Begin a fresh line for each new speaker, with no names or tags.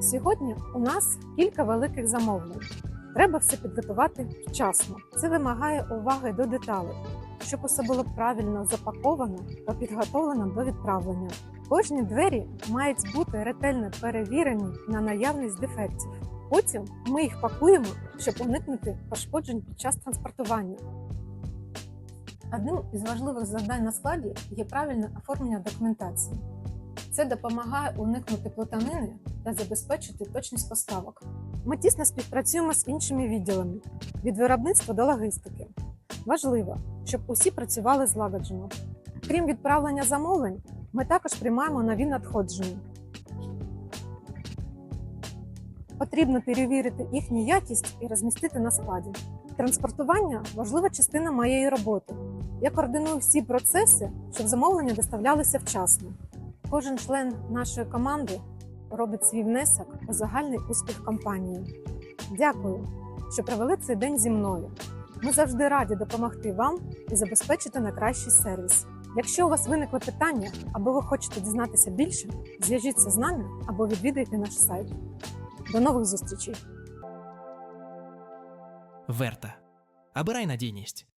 Сьогодні у нас кілька великих замовлень. Треба все підготувати вчасно. Це вимагає уваги до деталей, щоб усе було правильно запаковано та підготовлено до відправлення. Кожні двері мають бути ретельно перевірені на наявність дефектів. Потім ми їх пакуємо, щоб уникнути пошкоджень під час транспортування. Одним із важливих завдань на складі є правильне оформлення документації. Це допомагає уникнути плутанини та забезпечити точність поставок. Ми тісно співпрацюємо з іншими відділами від виробництва до логістики. Важливо, щоб усі працювали злагоджено. Крім відправлення замовлень, ми також приймаємо нові надходження. Потрібно перевірити їхню якість і розмістити на складі. Транспортування важлива частина моєї роботи. Я координую всі процеси, щоб замовлення доставлялися вчасно. Кожен член нашої команди робить свій внесок у загальний успіх компанії. Дякую, що провели цей день зі мною. Ми завжди раді допомогти вам і забезпечити найкращий сервіс. Якщо у вас виникли питання або ви хочете дізнатися більше, зв'яжіться з нами або відвідайте наш сайт. До нових зустрічей!
Верта. Обирай надійність.